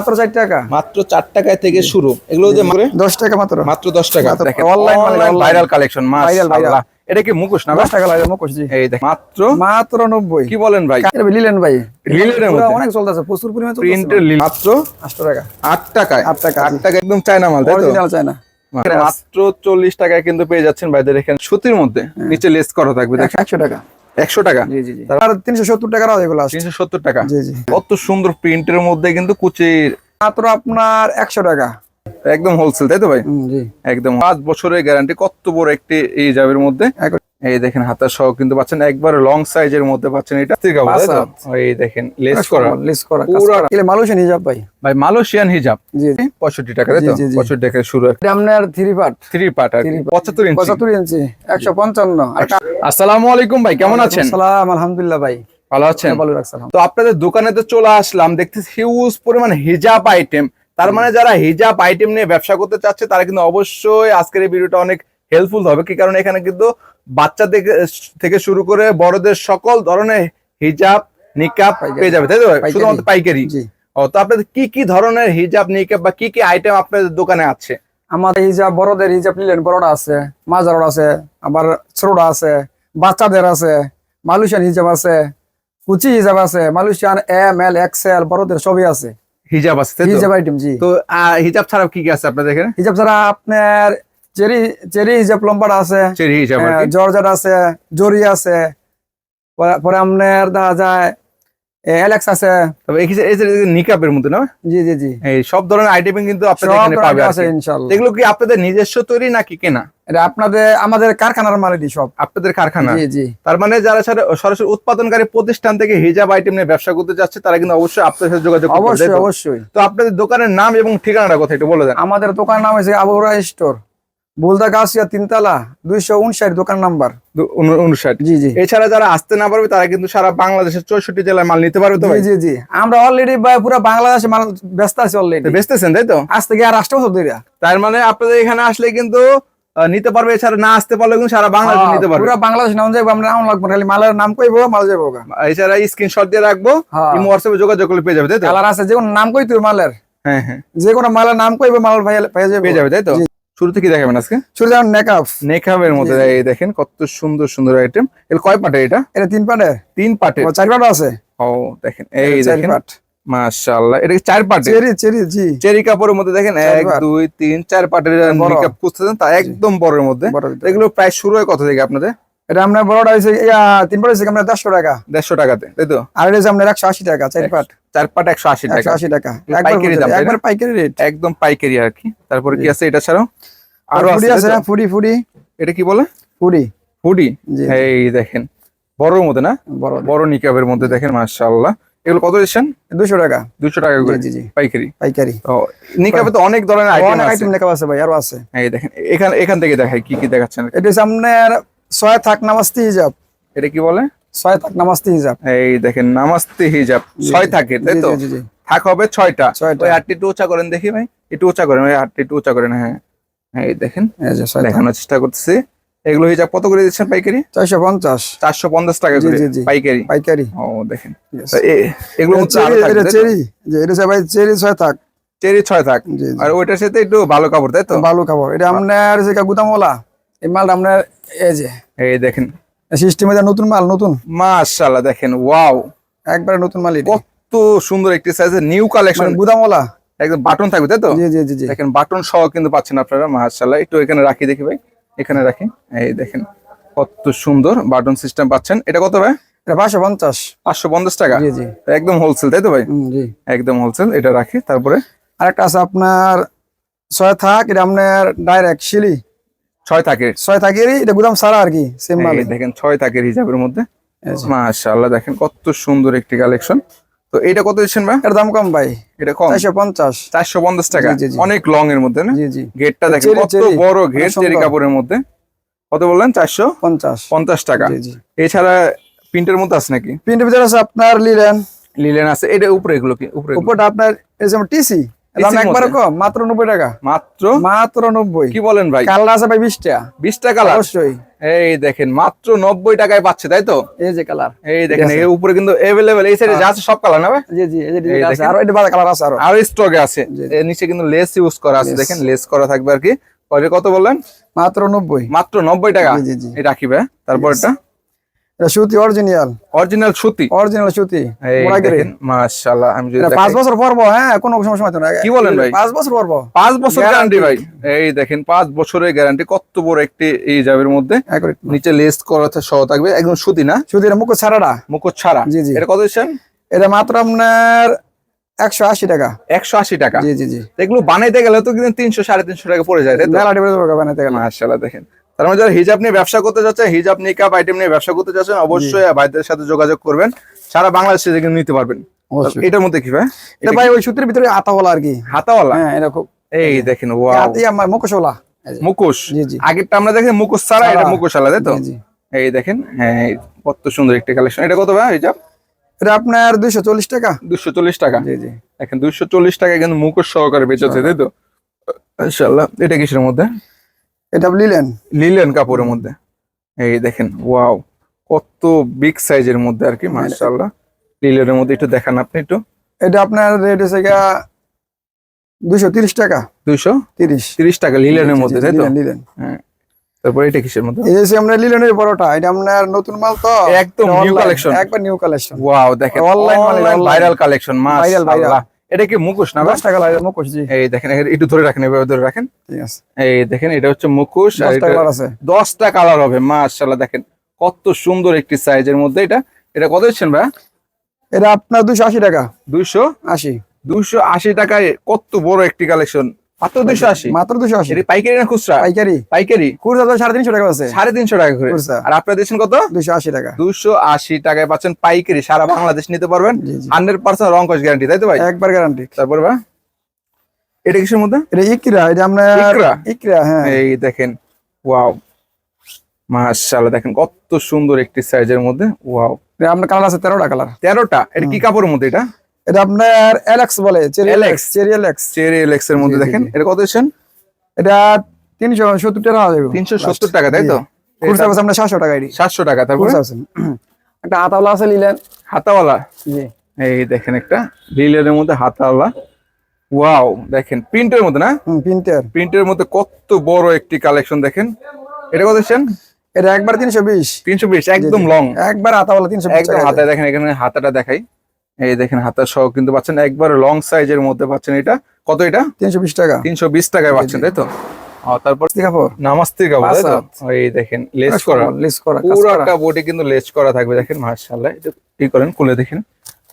মাত্র চার টাকা? মাত্র চার টাকায় থেকে শুরু। এগুলো যে মাত্র দশ টাকা মাত্র। মাত্র দশ টাকা। মাত্র দেখেন online online viral collection Viral, viral। মাশাআল্লাহ। এটা কি মুখোশ না ভাই? দশ টাকা লাগে মুখোশ জি। এই দেখ মাত্র মাত্র নব্বই। কি বলেন ভাই? এটা লিলেন ভাই। লিলেনের অনেক চলতেছে প্রচুর পরিমাণে প্রিন্টের মাত্র টাকা। টাকায়? টাকা, টাকা একদম চায়না মাল তাই তো? অরিজিনাল চায় মাত্র চল্লিশ টাকায় কিন্তু পেয়ে যাচ্ছেন ভাইদের এখানে সুতির মধ্যে। হ্যাঁ। নিচে লেস করা থাকবে দেখেন। একশো টাকা। একশো টাকা? জি জি জি। আর তিনশো সত্তর টাকা এগুলো আছে তিনশো সত্তর টাকা। জি জি। কত সুন্দর প্রিন্টের মধ্যে কিন্তু কুচির মাত্র আপনার একশো টাকা। একদম হোলসেল তাই তো ভাই? জি। একদম। পাঁচ বছরের গ্যারান্টি কত বড় একটি এই জাবের মধ্যে? এই দেখেন হাতা সহ কিন্তু পাচ্ছেন একবার লং সাইজের মধ্যে পাচ্ছেন এটা। ঠিক আছে। এই দেখেন লেস করা। লিস্ট করা পুরো এলে মালয়েশিয়ান হিজাব ভাই। ভাই মালয়েশিয়ান হিজাব। জি জি। পঁয়ষট্টি টাকা তাই তো? জি, জি, জি। পঁয়ষট্টি টাকা শুরু এটা আপনার থ্রি পার্ট থ্রি পার্ট আর কি। Three part। পঁচাত্তর ইঞ্চি পঁচাত্তর ইঞ্চি একশো পঞ্চান্ন। আসসালামু আলাইকুম ভাই কেমন আছেন? সালাম আলহামদুলিল্লাহ ভাই। ভালো আছেন? ভালো রাখছিলাম তো আপনাদের দোকানে তো চলে আসলাম দেখতেছি হিউজ পরিমাণ হিজাব আইটেম তার মানে যারা হিজাব আইটেম নিয়ে ব্যবসা করতে চাচ্ছে তারা কিন্তু অবশ্যই আজকের এই ভিডিওটা অনেক হেল্পফুল হবে। কি কারণে? এখানে কিন্তু বাচ্চা থেকে শুরু করে বড়দের সকল ধরনের হিজাব পাইকারি। পেয়ে যাবে তাই তো? শুধুমাত্র পাইকারি? ও তো আপনাদের কি কি ধরনের হিজাব নিকাব বা কি কি আইটেম আপনাদের দোকানে আছে? আমাদের হিজাব বড়দের হিজাব নিলেন বড়টা আছে মাজারটা আছে আবার ছোটটা আছে বাচ্চাদের আছে মালয়েশিয়ান হিজাব আছে কুচি হিজাব আছে মালয়েশিয়ান এম এল এক্সেল বড়দের সবই আছে। হিজাব আছে? হিজাব আইটেম জি। তো হিজাব ছাড়াও কি কি আছে আপনাদের এখানে? হিজাব ছাড়া আপনার চেরি চেরি হিজাব লম্বাটা আছে চেরি। আছে জরি আছে পরে- আপনার দেখা যায় এলেক্স আছে। তবে এই যে- এই যে নিকাবের মধ্যে না? জি জি জি। এই সব ধরনের আইটেম কিন্তু আপনাদের এখানে পাবে আছে কি। এগুলো কি আপনাদের নিজস্ব তৈরি নাকি কেনা? এটা আপনাদের আমাদের কারখানার সব। আপনাদের কারখানা? জি জি। তার মানে যারা সরাসরি উৎপাদনকারী প্রতিষ্ঠান থেকে হিজাব আইটেম নিয়ে ব্যবসা করতে যাচ্ছে তারা কিন্তু অবশ্যই আপনাদের সাথে যোগাযোগ অবশ্যই অবশ্যই। তো আপনাদের দোকানের নাম এবং ঠিকানাটা কোথায় একটু বলে দেন। আমাদের দোকান নাম হয়েছে আবুরা স্টোর। বুলদা গাছিয়া তিনতলা দুইশো উনষাট দোকান নাম্বার। উনষাট। জি জি। এছাড়া যারা আসতে না পারবে তারা কিন্তু সারা বাংলাদেশের চৌষট্টি জেলায় মাল নিতে পারবে তো জি জি জি। আমরা অলরেডি পুরো বাংলাদেশে মাল ব্যস্ত আছি অলরেডি তো বেচতেছেন তাই তো? আজ থেকে আর রাষ্ট্র বছর ধরে তার মানে আপনাদের এখানে আসলে কিন্তু নিতে পারবে এছাড়া না আসতে পারলে কিন্তু সারা বাংলাদেশ নিতে পারবে। পুরো বাংলাদেশ নাম যাইবো আমরা নাম লাগবো খালি মালের নাম কইবো মাল যাইবো গা। এছাড়া স্ক্রিনশট দিয়ে রাখব হ্যাঁ। ইমো হোয়াটসঅ্যাপে যোগাযোগ করলে পেয়ে যাবে তাই তো? কালার আছে যে কোনো নাম কই তুই মালের। হ্যাঁ হ্যাঁ। যে কোনো মালের নাম কইবো মাল ভাই পেয়ে যাবে পেয়ে যাবে তাই তো? জি। শুরুতে কি দেখাবেন আজকে। শুরু যেমন নেকআপ নেকাবের মধ্যে। এই দেখেন কত সুন্দর সুন্দর আইটেম এর কয় পাটে এটা? এটা তিন পাটে। তিন পাটে। চার পাটে আছে। ও দেখেন এই দেখেন। মাশাআল্লাহ এটা চার পাটে? চেরি চেরি জি। চেরি কাপড়ের মধ্যে দেখেন চার এক পাট। দুই তিন চার পাটের খুঁজতেছেন তা একদম বড়ের মধ্যে। এগুলো প্রায় শুরু হয় কত থেকে আপনাদের? এটা আপনার বড়টা হয়েছে তিন পাট হয়েছে দেড়শো টাকা। দেড়শো টাকাতে তাই তো? আর এটা আপনার একশো আশি টাকা চার পাট। চার পাট একশো আশি টাকা। আশি টাকা। পাইকারি দাম, না? একবার পাইকারি রেট। একদম পাইকারি আর কি। তারপরে কি আছে এটা ছাড়াও? আর আরও আছে আছে ফুডি ফুডি। এটা কি বলে? ফুডি। এই দেখেন বড়র মধ্যে না? বড় বড় নিকাবের মধ্যে দেখেন মাশাআল্লাহ। এগুলো কত দিচ্ছেন? দুশো টাকা। দুশো টাকা করে পাইকারি। পাইকারি। ও নিকাবে তো অনেক ধরনের আইটেম আছে। আইটেম লেখা আছে ভাই আরও আছে। এই দেখেন এখান এখান থেকে দেখাই কি কি দেখাচ্ছেন? এটা সামনে আপনার ছয় থাক নামাস্তি হিজাব। এটা কি বলে? ছয় থাক নামাস্তি হিজাব। এই দেখেন নামাস্তে হিজাব। ছয় থাকে তাই তো। থাক হবে ছয়টা। ওই হাতটি একটু উঁচা করেন দেখি ভাই। একটু উঁচা করেন ওই হাতটি একটু উঁচা করেন হ্যাঁ। হ্যাঁ এই দেখেন। দেখানোর চেষ্টা করতেছি। এগুলো হিজাব কত করে দিচ্ছেন পাইকারি? চারশো পঞ্চাশ। চারশো পঞ্চাশ টাকা করে। পাইকারি। পাইকারি। ও দেখেন। এগুলো চেরি এটা ভাই চেরি ছয় থাক। চেরি ছয় থাক। আর ওইটার সাথে একটু ভালো কাপড় তাই তো? ভালো কাপড়। এটা আপনার গুদামওয়ালা। এই মালটা আপনার এই যে এই দেখেন। সিস্টেমে নতুন মাল নতুন? মাশাআল্লাহ দেখেন ওয়াও। একবারে নতুন মাল এটা। কত সুন্দর একটি সাইজের নিউ কালেকশন গুদামওয়ালা। একদম বাটন থাকবে তাই তো? জি জি জি দেখেন বাটন সহ কিন্তু পাচ্ছেন আপনারা মাশাআল্লাহ। একটু এখানে রাখি দেখি ভাই এখানে রাখি। এই দেখেন কত সুন্দর বাটন সিস্টেম পাচ্ছেন। এটা কত ভাই? এটা পাঁচশো পঞ্চাশ। পাঁচশো পঞ্চাশ টাকা? জি জি। একদম হোলসেল তাই তো ভাই? জি। একদম হোলসেল এটা রাখি তারপরে? আরেকটা আছে আপনার ছয় থাক এটা আপনার ডাইরেক্ট শিলি। ছয় থাকে ছয় থাকেরই এটা গুদাম সারা আর কি সেম মাল দেখেন ছয় থাকের হিসাবের মধ্যে। মাশাআল্লাহ দেখেন কত সুন্দর একটি কালেকশন তো এটা কত দিচ্ছেন ভাই? এর দাম কম ভাই। এটা কম? চারশো পঞ্চাশ। চারশো পঞ্চাশ টাকা। অনেক লং এর মধ্যে না? জি জি। গেটটা দেখেন কত বড় অনেক চেরি কাপড়ের মধ্যে। কত বললেন? চারশো? পঞ্চাশ। পঞ্চাশ টাকা। জি জি। এছাড়া প্রিন্টের মধ্যে আছে নাকি? প্রিন্টের ভিতরে আছে আপনার লিলেন লিলেন আছে। এটা উপরে এগুলো কি? উপরে? উপরটা আপনার যেমন টিসি দাম একবারে কম? মাত্র নব্বই টাকা? মাত্র? মাত্র নব্বই। কি বলেন ভাই? কালার আছে ভাই বিশটা। কালার? অবশ্যই। এই দেখেন মাত্র নব্বই টাকায় পাচ্ছে তাই তো? এই যে কালার। এই দেখেন এর উপরে কিন্তু এভেলেবেল এই সাইডে যা আছে সব কালার না ভাই? জি জি এই যে আছে। আর এটা বাদে কালার আছে আরও। আর স্টকে আছে। এর নিচে কিন্তু লেস ইউজ করা আছে। দেখেন লেস করা থাকবে আর কি। পরে কত বললেন? মাত্র নব্বই। মাত্র নব্বই টাকা। জি জি জি। এই রাখি ভাই তারপরটা এটা সুতি অরিজিনাল অরিজিনাল সুতি? অরিজিনাল মাশাআল্লাহ আমি যদি বছর পরবো হ্যাঁ কোনো সমস্যা হতো না। কি বলেন ভাই? পাঁচ বছর পরবো। পাঁচ বছর গ্যারান্টি ভাই। এই দেখেন পাঁচ বছরের গ্যারান্টি কত বড় একটি এই জাবের মধ্যে। নিচে লেস করা সহ থাকবে একদম সুতি না? সুতি এটা মুখ ছাড়াটা। মুকুট ছাড়া। জি, জি। এটা কত দিচ্ছেন? এটা মাত্র আপনার একশো আশি টাকা। একশো আশি টাকা। জি জি জি। এগুলো বানাইতে গেলে তো কিন্তু তিনশো সাড়ে তিনশো টাকা পড়ে যায় তাই তো? মেলা গেলে। মাশাআল্লাহ দেখেন। তার মানে যারা হিজাব নিয়ে ব্যবসা করতে যাচ্ছে হিজাব নিকাপ আইটেম নিয়ে ব্যবসা করতে যাচ্ছেন অবশ্যই ভাইদের সাথে যোগাযোগ করবেন। সারা বাংলাদেশে থেকে নিতে পারবেন। এটার মধ্যে কি ভাই? এটা ভাই ওই সূত্রের ভিতরে আতাওয়ালা আর কি। হাতাওয়ালা হ্যাঁ খুব এই দেখেন ওয়াও। আমার মুখোশওয়ালা মুখোশ? আগেরটা আমরা দেখেন মুখোশ ছাড়া এটা ছাড়া। মুখোশ আলাদা তাই তো। এই দেখেন হ্যাঁ কত সুন্দর একটা কালেকশন এটা কত ভাই হিজাব? এটা আপনার দুইশো চল্লিশ টাকা। দুশো চল্লিশ টাকা? জি জি। দেখেন দুইশো চল্লিশ টাকা কিন্তু মুখোশ সহকারে বেচেছে তাই তো? এটা কিসের মধ্যে? এটা লিলেন লিলেন কাপড়ের মধ্যে। এই দেখেন ওয়াও কত বিগ সাইজের মধ্যে আর কি মাশাআল্লাহ। লিলেনের মধ্যে একটু দেখান আপনি একটু। এটা আপনার রেট গিয়া দুইশো তিরিশ টাকা। দুইশো তিরিশ। তিরিশ টাকা লিলেনের মধ্যে তাই তো? লিলেন হ্যাঁ তারপর এটা কিসের মধ্যে? এই যে আমরা লিলেনের বড়টা এটা আপনার নতুন মাল তো? একদম online, collection। একবার নিউ কালেকশন ওয়াও দেখেন মানে অনলাইন ভাইরাল কালেকশন মাশাআল্লাহ। এটা কি মুখোশ না? দশ টাকা লাগে মুখোশ জি। এই দেখেন একটু ধরে রাখেন এভাবে ধরে রাখেন। ঠিক আছে। এই দেখেন এটা হচ্ছে মুখোশ আর দশ টাকা আছে। দশটা কালার হবে মাশাআল্লাহ দেখেন। কত সুন্দর একটি সাইজের মধ্যে এটা। এটা কত দিচ্ছেন ভাই এটা আপনার দুইশো আশি টাকা। দুইশো? আশি। দুইশো আশি টাকায় কত বড় একটি কালেকশন মাত্র আশি। মাত্র দুশো আশি। পাইকারি না খুচরা? পাইকারি। পাইকারি? খুচরা তো সাড়ে তিনশো টাকা আছে। সাড়ে তিনশো টাকা করে। খুচরা। আর আপনারা দিচ্ছেন কত? আশি টাকা। দুশো আশি টাকায় পাচ্ছেন পাইকারি। সারা বাংলাদেশ নিতে পারবেন। হান্ড্রেড পার্সেন্ট রং কস গ্যারান্টি তাই তো ভাই? একবার গ্যারান্টি তারপরে ভাই এটা কিসের মধ্যে? এটা ইকরা এটা আপনার ইকরা? ইকরা হ্যাঁ। এই দেখেন ওয়াও। মাশাআল্লাহ দেখেন কত সুন্দর একটি সাইজের মধ্যে। ওয়াও। কালার আছে তেরোটা কালার তেরোটা? এটা কি কাপড়ের মধ্যে এটা? এটা আপনার এলেক্স বলে cherry Alex cherry Alex cherry Alex এর মধ্যে দেখেন এটা কত দিচ্ছেন? এটা তিনশো সত্তর টাকা হবে তিনশো সত্তর টাকা তাই তো? খুচরা আছে আপনার সাতশো টাকা সাতশো টাকা তারপরে? একটা আতাওলা আছে নিলেন হাতাওয়ালা? জি। এই দেখেন একটা লিলের মধ্যে হাতাওয়ালা। ওয়াও দেখেন প্রিন্টের মধ্যে না? প্রিন্টার। প্রিন্টের মধ্যে কত বড় একটি কালেকশন দেখেন। এটা কত দিচ্ছেন? এটা একবার তিনশো বিশ। তিনশো বিশ একদম লং। একবার আতাওয়ালা তিনশো একদম হাতায় দেখেন এখানে হাতাটা দেখাই। এই দেখেন হাতা সহ কিন্তু পাচ্ছেন একবার লং সাইজের মধ্যে পাচ্ছেন এটা। কত এটা? তিনশো বিশ টাকা। তিনশো বিশ টাকায় পাচ্ছেন তাই তো? তারপর কি কাপড় নামাস্তির কাপড় তাই তো? এই দেখেন লেস করা। লিস করা বডি কিন্তু লেস করা থাকবে দেখেন এটা ই করেন? খুলে দেখেন।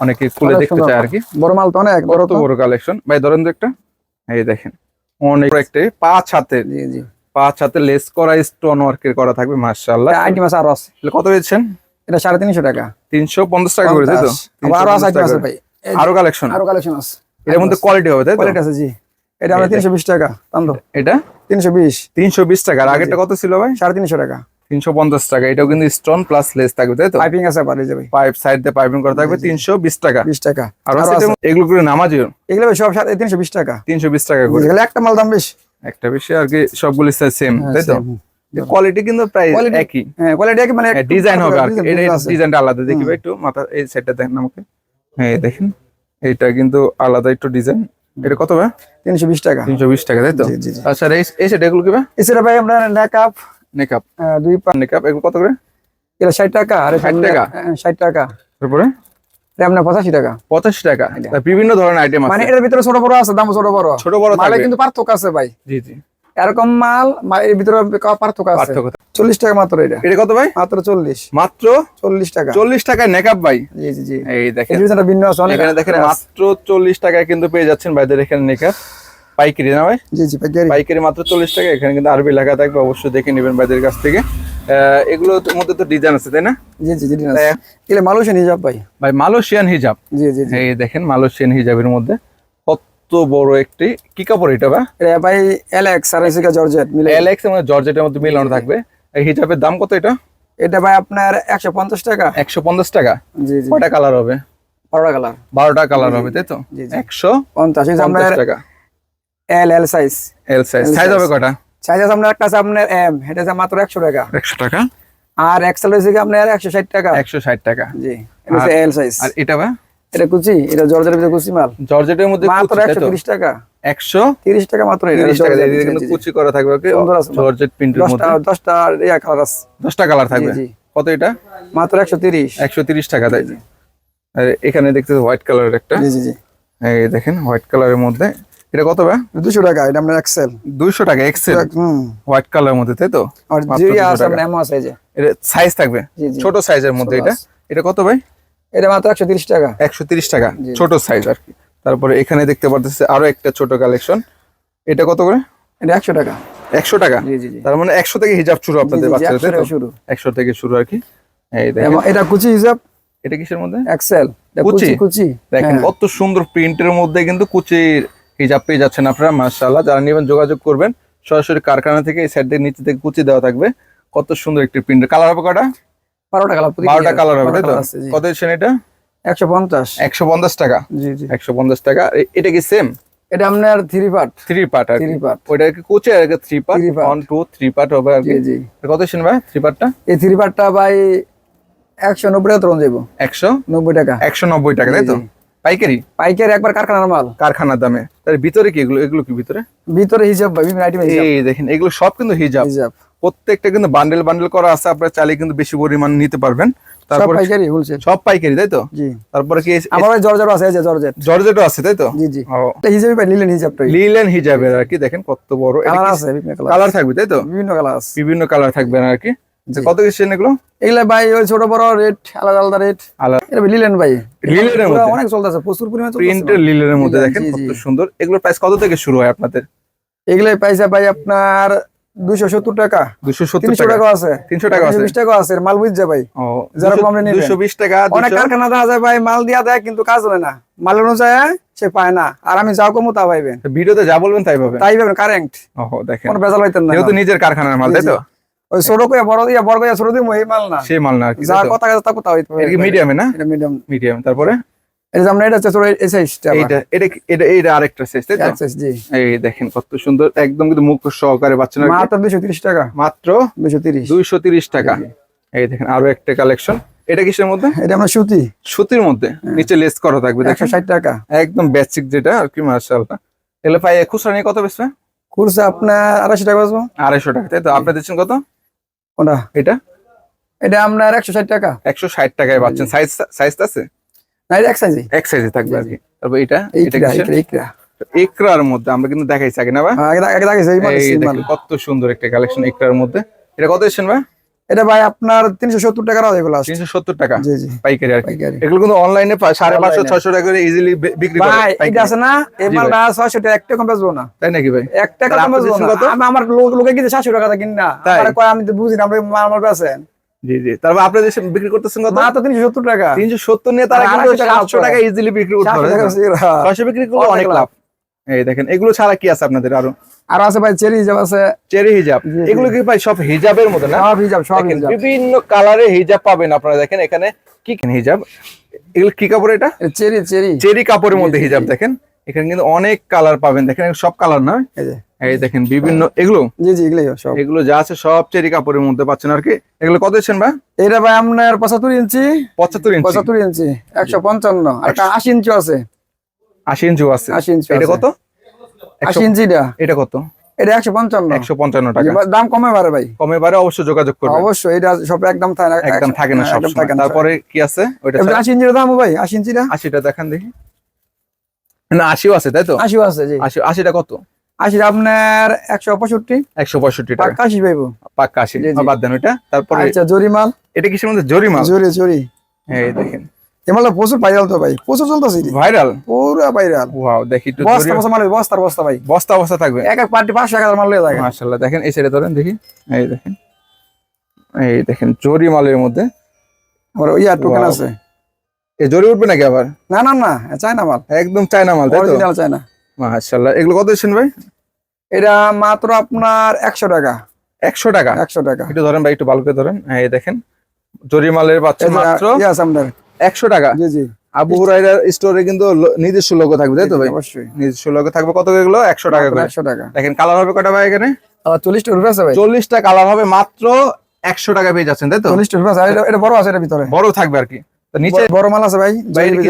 অনেকে খুলে অনেক দেখতে চায় আর কি। বড় মাল তো অনেক বড় তো। বড় কালেকশন ভাই ধরেন তো একটা। এই দেখেন অনেক একটা পাঁচ হাতে জি জি। পাঁচ হাতে লেস করা স্টোন ওয়ার্কের করা থাকবে মাশাআল্লাহ। আইটেম আছে আরও আছে। কত দিচ্ছেন? এটা সাড়ে তিনশো টাকা। তিনশো পঞ্চাশ টাকা করে তাই তো? আরও আছে আছে ভাই। আরও কালেকশন আরও কালেকশন আছে। এর মধ্যে কোয়ালিটি হবে তাই কোয়ালিটি আছে জি। এটা আমরা তিনশো বিশ টাকা তান্দ এটা? তিনশো বিশ। তিনশো বিশ টাকা। আর আগেরটা কত ছিল ভাই? সাড়ে তিনশো টাকা। তিনশো পঞ্চাশ টাকা। এটাও কিন্তু স্টোন প্লাস লেস থাকবে তাই তো? পাইপিং আছে আবার এই যে ভাই। পাইপ সাইড দিয়ে পাইপিং করা থাকবে তিনশো বিশ টাকা। বিশ টাকা। আর এগুলো করে নামাজিও? এগুলো সব সাড়ে তিনশো বিশ টাকা। তিনশো বিশ টাকা করে। একটা মাল দাম বেশ। একটা বেশি আর কি সবগুলি সেম হ্যাঁ, তাই তো? কোয়ালিটি কিন্তু প্রায় একই। হ্যাঁ কোয়ালিটি কি মানে ডিজাইন হবে আর। ডিজাইনটা আলাদা একটু মাথা এই সাইডটা দেখেন আমাকে। হ্যাঁ দেখেন এটা কিন্তু আলাদা একটু ডিজাইন এটা কত ভাই? তিনশো বিশ টাকা। তিনশো বিশ টাকা তাই তো। আচ্ছা এই এগুলো কি ভাই? ভাই আমরা নেকআপ মেকআপ দুই পা মেকআপ এগুলো কত করে? এটা ষাট টাকা আর 60 টাকা? ষাট টাকা। তারপরে? আপনার পঁচাশি টাকা। পঁচাশি টাকা। বিভিন্ন ধরনের আইটেম মানে এটার ভিতরে ছোট বড় আছে দাম ছোট বড়। ছোট বড় কিন্তু পার্থক্য আছে ভাই। জি জি। এরকম মাল এর ভিতরে পার্থক্য আছে। চল্লিশ টাকা মাত্র এটা। এটা কত ভাই? মাত্র চল্লিশ। মাত্র? চল্লিশ টাকা। চল্লিশ টাকায় মেকআপ ভাই জি জি জি। এই দেখেন। ভিন্ন আছে এখানে দেখেন মাত্র চল্লিশ টাকায় কিন্তু পেয়ে যাচ্ছেন ভাইদের এখানে মেকআপ পাইকারি না ভাই? জি জি পাইকারি। পাইকারি মাত্র চল্লিশ টাকা এখানে কিন্তু আরবি লেখা থাকবে অবশ্যই দেখে নেবেন ভাইদের কাছ থেকে। আহ, এগুলোর মধ্যে তো ডিজাইন আছে তাই না? জি জি মালয়েশিয়ান হিসাব ভাই। ভাই মালয়েশিয়ান হিজাব। জি জি জি। এই দেখেন মালয়েশিয়ান হিজাবের মধ্যে। কত বড় একটি কি কাপড় এটা বা? এটা ভাই এলেক্স আর এসিকা জর্জেট মিলে। এলেক্স এবং জর্জেটের মধ্যে মিলানো থাকবে। এই হিজাবের দাম কত এটা? এটা ভাই আপনার একশো পঞ্চাশ টাকা। একশো পঞ্চাশ টাকা? জি জি। কয়টা কালার হবে? বারোটা কালার। বারোটা কালার হবে তাই তো? জি, জি। একশো পঞ্চাশ এই যে পঞ্চাশ আপনার টাকা। L L size L size size হবে কটা সাইজ আছে আপনার একটা আছে আপনার এম এটা আছে মাত্র একশো টাকা। একশো টাকা। আর এক্সেল হয়েছে কি আপনার একশো ষাট টাকা। একশো ষাট টাকা। জি এটা এল সাইজ আর এটা বা? এটা কুচি? এটা জর্জের ভিতরে কুচি মাল? জর্জেটের মধ্যে মাত্র একশো? তিরিশ টাকা। একশো তিরিশ টাকা মাত্র এটা তিরিশ টাকা দিয়ে কিন্তু জি, জি। কুচি। করা থাকবে ওকে? জর্জেট প্রিন্টের দশটা মধ্যে। দশটা ইয়া কালার আছে। দশটা কালার থাকবে? কত এটা? মাত্র একশো তিরিশ। একশো তিরিশ টাকা তাই আর এখানে দেখতে হোয়াইট কালারের একটা। জি জি এই দেখেন হোয়াইট কালারের মধ্যে। এটা কত বা দুশো টাকা এটা আপনার এক্সেল দুইশো টাকা এক্সেল হুম। হোয়াইট কালারের মধ্যে তাই তো? আর জিরিয়া আছে। আপনার এমও আছে এটা সাইজ থাকবে। ছোট সাইজের মধ্যে এটা। এটা কত ভাই? এটা মাত্র একশো তিরিশ টাকা। একশো তিরিশ টাকা ছোট সাইজ আর কি। তারপরে এখানে দেখতে পারতেছে আরও একটা ছোট কালেকশন এটা কত করে? এটা একশো টাকা। একশো টাকা? তার মানে একশো থেকে হিজাব শুরু আপনাদের বাচ্চাদের 100 তাই তো? টাকা শুরু। একশো থেকে শুরু আর কি। এটা কুচি হিসাব এটা কিসের মধ্যে? এক্সেল কুচি? কুচি দেখেন হ্যাঁ। কত সুন্দর প্রিন্টের মধ্যে কিন্তু কুচির হিজাব পেয়ে যাচ্ছেন আপনারা মাশাআল্লাহ। যারা নেবেন যোগাযোগ করবেন। সরাসরি কারখানা থেকে এই সাইড থেকে নিচে থেকে কুচি দেওয়া থাকবে। কত সুন্দর একটি প্রিন্টের কালার হবে কটা বারোটা কালার বারোটা কালার হবে তাই তো? কত দিচ্ছেন এটা? একশো পঞ্চাশ। একশো পঞ্চাশ টাকা? জি জি। একশো পঞ্চাশ টাকা। এটা কি সেম এটা আপনার থ্রি পার্ট থ্রি পার্ট আর থ্রি পার্ট ওইটা কি কুচি আর three part. One two three part হবে আর জি কত ভাই থ্রি পার্টটা এই থ্রি পার্টটা ভাই একশো নব্বই টাকা তরুণ যাব একশো নব্বই টাকা। একশো নব্বই টাকা তাই তো। পাইকারি? পাইকারি একবার কারখানার মাল। কারখানার দামে। তার ভিতরে কি এগুলো? এগুলো কি ভিতরে? ভিতরে হিজাব ভাই বিভিন্ন আইটেম এই দেখেন এগুলো সব কিন্তু হিজাব। হিসাব প্রত্যেকটা কিন্তু বান্ডেল বান্ডেল করা আছে আপনারা চাইলে কিন্তু বেশি পরিমাণ নিতে পারবেন। সব পাইকারি হোলসেল সব পাইকারি তাই তো? জি। তারপরে কি আমার জর্জেট আছে এই যে জর্জেট। জর্জেটও আছে তাই তো? জি জি। এটা হিসাবই পাই নিলেন হিসাবটাই লিলেন হিজাবের আর কি দেখেন কত বড়। কালার আছে বিভিন্ন কালার কালার থাকবে তাই তো? বিভিন্ন কালার আছে বিভিন্ন কালার থাকবে আর কি? কত কিসেন এগুলো? এগুলা ভাই ওই ছোট বড় রেট আলাদা আলাদা রেট আলাদা। লিলেন ভাই লিলেনের মধ্যে? অনেক চলতেছে প্রচুর পরিমাণে চলতেছে প্রিন্টের লিলেনের মধ্যে দেখেন কত সুন্দর। এগুলোর প্রাইস কত থেকে শুরু হয় আপনাদের? এগুলাই পাইছে ভাই আপনার টাকা। টাকা। আছে। 300 টাকা আছে? বিশ টাকা আছে। মাল বুঝছে ভাই? ও যারা কমে নেবেন। দুশো টাকা অনেক কারখানা দেখা যায় ভাই মাল দিয়া দেয় কিন্তু কাজ হয় না। মাল অনুযায়ী সে পায় না। আর আমি যাও কমু তা পাইবেন। ভিডিওতে যা বলবেন তাই পাবেন। তাই পাবেন কারেন্ট ও দেখেন। কোনো বেজাল হইতেন না। যেহেতু নিজের কারখানার মাল তাই তো? ওই ছোট কইয়া বড় দিয়া বড় কইয়া ছোট দিব এই মাল না। সেই মাল না যা কথা কথা কথা হইতে মিডিয়ামে না? মিডিয়াম মিডিয়াম তারপরে? এটা যেমন এটা হচ্ছে এই সাইজটা এইটা এটা কি- এটা আরেকটা সাইজ তাই তো? জি। এই দেখেন কত সুন্দর একদম কিন্তু মুখ সহকারে। মাত্র তিরিশ টাকা। মাত্র টাকা। এই দেখেন আরও একটা কালেকশন এটা কিসের মধ্যে? এটা আমরা সুতি। সুতির মধ্যে। নিচে লেস করা থাকবে একশো দেখেন ষাট টাকা। একদম বেসিক যেটা আর কি খুচরা নিয়ে কত বেসবে কুরসে আপনার আড়াইশো টাকা বাঁচবো। আড়াইশো টাকা তাই তো? আপনার দিচ্ছেন কত? কোনটা? এটা? এটা আপনার একশো ষাট টাকা। একশো ষাট টাকায় পাচ্ছেন। সাইজ সাইজ আছে? না এটা এক সাইজই এক সাইজে থাকবে আর কি। তারপর এটা এটা এইকরা কিসের? এইকরা এইকরা একরার মধ্যে আমরা কিন্তু দেখাইছি আগে না বা হ্যাঁ, আগে কত সুন্দর একটা কালেকশন একরার মধ্যে। এটা কত এসেছেন ভাই? এটা ভাই আপনার তিনশো সত্তর টাকা এগুলো তিনশো সত্তর টাকা? জি জি। পাইকারি আর এগুলো কিন্তু অনলাইনে সাড়ে পাঁচশো টাকা করে ইজিলি বিক্রি করে ভাই এটা আছে না এই মালটা ছয়শো টাকা একটা কম বেচবো না। তাই নাকি ভাই? একটা কম বেচবো না। আমার লোক কিন্তু সাতশো টাকা কিন না। কয় আমি তো বুঝি না আপনি মাল জি জি। তারপর আপনার দেশে বিক্রি করতেছেন কত? মাত্র টাকা। নিয়ে তারা কিন্তু 800 টাকা সাতশো লাভ টাকা করে। ইজিলি বিক্রি করতে পারে বিক্রি করলে অনেক অনেক লাভ। এই দেখেন এগুলো ছাড়া কি আছে আপনাদের আরও? আর আছে ভাই চেরি হিসাব আছে। চেরি হিজাব। এগুলো কি ভাই সব হিজাবের মতো না? সব বিভিন্ন কালারে হিজাব পাবেন আপনারা দেখেন এখানে কি হিজাব? এগুলো কি কাপড় এটা? Cherry cherry. চেরি কাপড়ের মধ্যে হিজাব দেখেন। এখানে কিন্তু অনেক কালার পাবেন। দেখেন সব কালার না? এই দেখেন বিভিন্ন এগুলো? জি জি এগুলাই সব। এগুলো যা আছে সব চেরি কাপড়ের মধ্যে পাচ্ছেন আর কি। এগুলো কত দিচ্ছেন ভাই? এটা ভাই আপনার পঁচাত্তর ইঞ্চি। পঁচাত্তর ইঞ্চি। পঁচাত্তর ইঞ্চি একশো পঞ্চান্ন। আর একটা আশি ইঞ্চি আছে। আশি ইঞ্চি আছে। আশি ইঞ্চি এটা। কত? আশি ইঞ্চিটা। এটা কত? এটা একশো পঞ্চান্ন। একশো পঞ্চান্ন টাকা। দাম কমে পারে ভাই। কমে পারে অবশ্যই যোগাযোগ করবেন। অবশ্যই এটা সব একদম থাকে না একদম থাকে না সব। তারপরে কি আছে? ওইটা? আশি ইঞ্চির দাম ভাই আশি ইঞ্চিটা। আশিটা দেখান দেখি। না আশিও আছে তাই তো? আশিও আছে জি। আশি আশিটা কত? আশি আপনার একশো পঁয়ষট্টি। একশো পঁয়ষট্টি টাকা। আশি পাইবো। পাক্কা আশি। বাদ দেন ওইটা। তারপরে আচ্ছা জরি এটা কিসের মধ্যে? জরিমাল? জরি জরি। এই দেখেন। এ প্রচুর ভাইরাল তো ভাই প্রচুর চলতেছে ভাইরাল পুরো ভাইরাল ওয়াও দেখি একটু বস্তা জরিমাল। বস্তা মাল বস্তার বস্তা ভাই। বস্তা বস্তা থাকবে? এক এক পার্টি মাল লিয়ে থাকে মাশাআল্লাহ দেখেন এই সাইডে ধরেন দেখি। এই দেখেন। এই দেখেন জরিমালের মধ্যে। ইয়া টোকেন Wow. আছে। জরি উঠবে নাকি আবার? না না না চায়না মাল। একদম চায়না মাল তাই তো? Original China. মাশাআল্লাহ এগুলো কত দিচ্ছেন ভাই? এটা মাত্র আপনার একশো টাকা। একশো টাকা? একশো টাকা। একটু ধরেন ভাই একটু ভালো করে ধরেন। এই দেখেন জরিমালের পাচ্ছেন মাত্র ইয়ে আছে আপনার একশো টাকা? জি জি। আবু হুরাইরা স্টোরে কিন্তু নিজস্ব লোগো থাকবে তাই তো ভাই? অবশ্যই। নিজস্ব লোগো থাকবে কত করে এগুলো? একশো টাকা করে। একশো টাকা। দেখেন কালার হবে কটা ভাই এখানে? চল্লিশটা রুপে আছে ভাই। কালার হবে মাত্র একশো টাকা পেয়ে যাচ্ছেন তাই তো? চল্লিশটা রুপে আছে এটা- এটা বড় আছে এটার ভিতরে। বড় থাকবে আর কি। নিচে বড়- মাল আছে ভাই।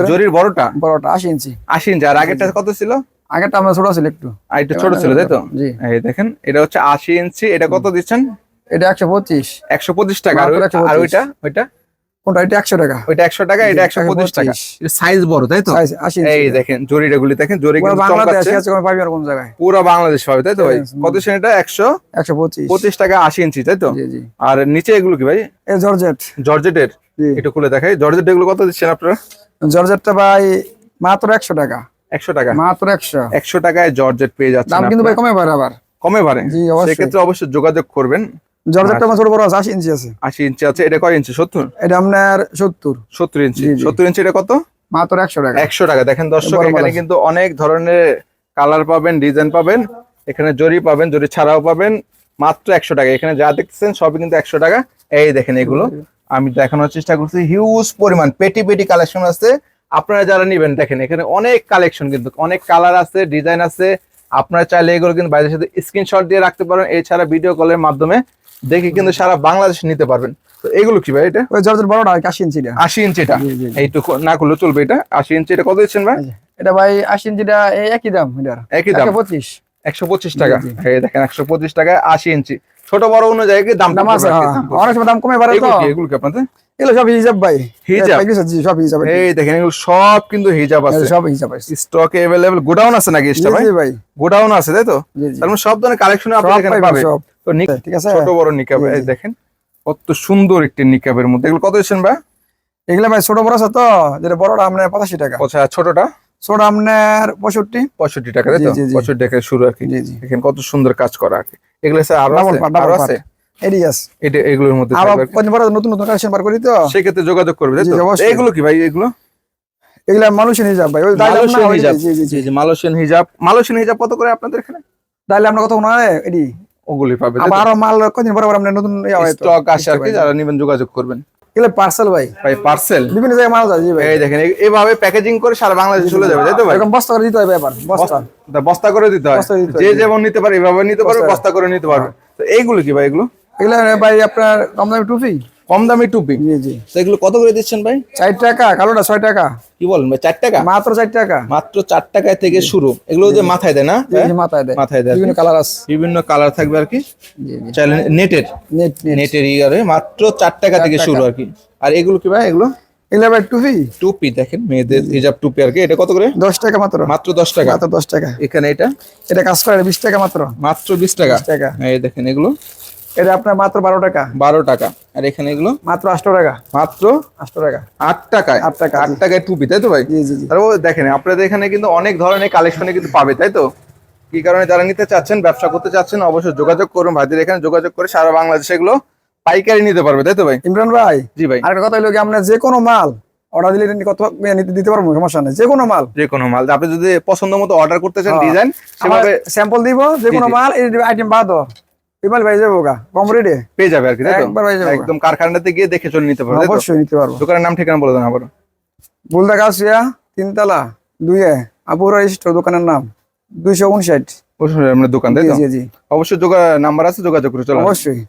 জরির বড়টা? বড়টা আশি ইঞ্চি। আশি ইঞ্চি। আর আগেরটা কত ছিল? আগেরটা আমরা ছোট ছিল একটু। আর একটু ছোট ছিল তাই তো? জি। এই দেখেন এটা হচ্ছে আশি ইঞ্চি। এটা কত দিচ্ছেন? এটা একশো পঁচিশ। একশো পঁচিশ টাকা। আর মাত্র ওই- 125 আর ওইটা? ওইটা? কোনটা? এটা একশো টাকা। ওইটা একশো টাকা এটা একশো পঁচিশ টাকা। সাইজ বড় তাই তো? আশি এই দেখেন জরিটা গুলি দেখেন জরি পুরো বাংলাদেশ চমকাচ্ছে। আছে পাবি আর কোন জায়গায়? পুরো বাংলাদেশ পাবে তাই তো ভাই? কত সেটা একশো? একশো পঁচিশ। পঁচিশ টাকা আশি ইঞ্চি তাই তো? আর নিচে এগুলো কি ভাই? এ জর্জেট। জর্জেটের? একটু খুলে দেখাই। জর্জেট এগুলো কত দিচ্ছেন আপনারা? জর্জেটটা ভাই মাত্র একশো টাকা। একশো টাকা। মাত্র একশো। একশো টাকায় জর্জেট পেয়ে যাচ্ছেন দাম কিন্তু ভাই কমে পারে আবার। কমে পারে সেক্ষেত্রে অবশ্যই যোগাযোগ করবেন। জর্জেটটা ছোট বড় আছে আশি ইঞ্চি আছে। আশি ইঞ্চি আছে। এটা কয় ইঞ্চি? সত্তর? এটা আপনার সত্তর। সত্তর ইঞ্চি। সত্তর ইঞ্চি এটা কত? মাত্র একশো টাকা। একশো টাকা। দেখেন দর্শক এখানে কিন্তু অনেক ধরনের কালার পাবেন ডিজাইন পাবেন। এখানে জরি পাবেন জরি ছাড়াও পাবেন। মাত্র একশো টাকা। এখানে যা দেখতেছেন সবই কিন্তু একশো টাকা। এই দেখেন এগুলো। আমি দেখানোর চেষ্টা করছি। হিউজ পরিমাণ পেটি পেটি কালেকশন আছে। আপনারা যারা নিবেন দেখেন এখানে অনেক কালেকশন কিন্তু অনেক কালার আছে ডিজাইন আছে। আপনারা চাইলে এগুলো কিন্তু বাইরের সাথে স্ক্রিনশট দিয়ে রাখতে পারেন। এছাড়া ভিডিও কলের মাধ্যমে দেখে কিন্তু সারা বাংলাদেশ নিতে পারবেন। তো এগুলো কি ভাই এটা? জর্জেট বড়টা আশি ইঞ্চিটা আশি ইঞ্চিটা। এইটুকু না করলে চলবে এটা? আশি ইঞ্চি এটা কত দিচ্ছেন ভাই? এটা ভাই আশি ইঞ্চিটা এই একই দাম এটার। একই দাম। একশো পঁচিশ। একশো পঁচিশ টাকা। এই দেখেন একশো পঁচিশ টাকায় আশি ইঞ্চি। ছোট বড় অনুযায়ী কি দাম দাম আছে হ্যাঁ। অনেক সময় দাম কমে পারে তো। এগুলো কি আপনাদের? এগুলো সব হিসাব ভাই। হিজাব? এই package আছে, জি সব হিসাব এই দেখেন এগুলো সব কিন্তু হিজাব আছে। সব হিসাব আছে। স্টকে অ্যাভেলেবল গোডাউন আছে নাকি ভাই? ভাই। গোডাউন আছে তাই তো? মানে সব ধরনের কালেকশন আপনি এখানে পাইবেন, তো ঠিক আছে। ছোট বড় নিকাব এই দেখেন কত সুন্দর একটি নিকাবের মধ্যে। এগুলো কত দিচ্ছেন ভাই? এগুলা ভাই ছোট বড় আছে তো যেটা বড়টা আপনার পঁচাশি টাকা। আচ্ছা ছোটটা? ছোট আপনার পঁয়ষট্টি? পঁয়ষট্টি টাকা তাই তো? জি, জি। পঁয়ষট্টি টাকা শুরু আর কি। জি জি। কত সুন্দর কাজ করা আর কি। এগুলো স্যার আরও ডাবল আছে? পাট ডাবল আরও আছে? এডি আছে এটা এগুলোর মধ্যে আবার থাকবে আর কি। কদিন পরে নতুন নতুন কালেকশন বার করি তো? সেক্ষেত্রে যোগাযোগ করবে তাই তো? এগুলো কি ভাই এগুলো? এগুলা মানুষের হিসাব ভাই। ওই ডাইলে আপনার মালয়েশিয়ান হিজাব। জি জি জি। জি জি মালয়েশিয়ান হিজাব। মালয়েশিয়ান হিজাব কত করে আপনাদের এখানে? মনে হয়? ওগুলি পাবে আবার আরও মাল কদিন পরে পরে আপনার নতুন স্টক আসে আর কি যারা নেবেন যোগাযোগ করবেন। এগুলো পার্সেল ভাই। ভাই পার্সেল বিভিন্ন জায়গায় মাল যায় ভাই। এই দেখেন এই- এইভাবে প্যাকেজিং করে সারা বাংলাদেশে চলে যাবে তাই তো ভাই? এরকম বস্তা করে দিতে হবে ব্যাপার বস্তা বস্তা- করে দিতে হয়? যে যেমন নিতে পারে এভাবে নিতে পারবে বস্তা- বস্তা করে নিতে পারবে। তো এইগুলো কি ভাই এগুলো? এগুলো ভাই আপনার কম দামি টুপি? কম দামি টুপি জি জি। তো কত করে দিচ্ছেন ভাই? চার টাকা কালোটা ছয় টাকা। কি বলেন ভাই চার টাকা? মাত্র চার টাকা। মাত্র চার টাকা থেকে শুরু। এগুলো যে মাথায় দেয় না? মাথায় দেয়। মাথায় দেয় বিভিন্ন কালার আছে। বিভিন্ন কালার থাকবে আর কি? চাইলে নেটের। Net net. নেটের ইয়ারে মাত্র চার টাকা থেকে শুরু আর কি। আর এগুলো কি ভাই এগুলো? এগুলো ভাই টুপি টুপি দেখেন মেয়েদের হিজাব টুপি আর কি। এটা কত করে? দশ টাকা মাত্র। মাত্র দশ টাকা। মাত্র দশ টাকা। এখানে এটা? এটা কাজ করে বিশ টাকা মাত্র। মাত্র বিশ টাকা। বিশ টাকা। এই দেখেন এগুলো। এটা আপনার মাত্র বারো টাকা। বারো টাকা। আর এখানে এগুলো? মাত্র আটশো টাকা। মাত্র? আটশো টাকা। আট টাকায়? আট টাকা, আট টাকায় টুপি তাই তো ভাই? আর ও দেখেন আপনাদের এখানে কিন্তু অনেক ধরনের কালেকশনে কিন্তু পাবে তাই তো? কি কারণে যারা নিতে চাচ্ছেন ব্যবসা করতে চাচ্ছেন অবশ্যই যোগাযোগ করুন। ভাইদের এখানে যোগাযোগ করে সারা বাংলাদেশে এগুলো পাইকারি নিতে পারবে তাই তো ভাই? ইমরান ভাই জি ভাই। আরেকটা কথা হলো কি আমরা যে কোনো মাল অর্ডার দিলে কত নিতে দিতে পারব? সমস্যা নেই। যে কোনো মাল। যে কোনো মাল। আপনি যদি পছন্দ মতো অর্ডার করতে চান হ্যাঁ। ডিজাইন সেভাবে স্যাম্পল দিব যে কোনো মাল আইটেম বাদ ইমাল ভাই যাব গা। কম রেটে পেয়ে যাবে আর কি একবার যাবে। একদম কারখানাতে গিয়ে দেখে চলে নিতে পারবে অবশ্যই নিতে পারব। দোকানের নাম ঠিকানা বলে দেন আবার বুলদা গাছিয়া তিনতলা দুইয়ে আপুরা স্টোর দোকানের নাম দুইশো উনষাট। আপনার দোকান তাই তো? অবশ্যই নাম্বার আছে যোগাযোগ করে চলো অবশ্যই।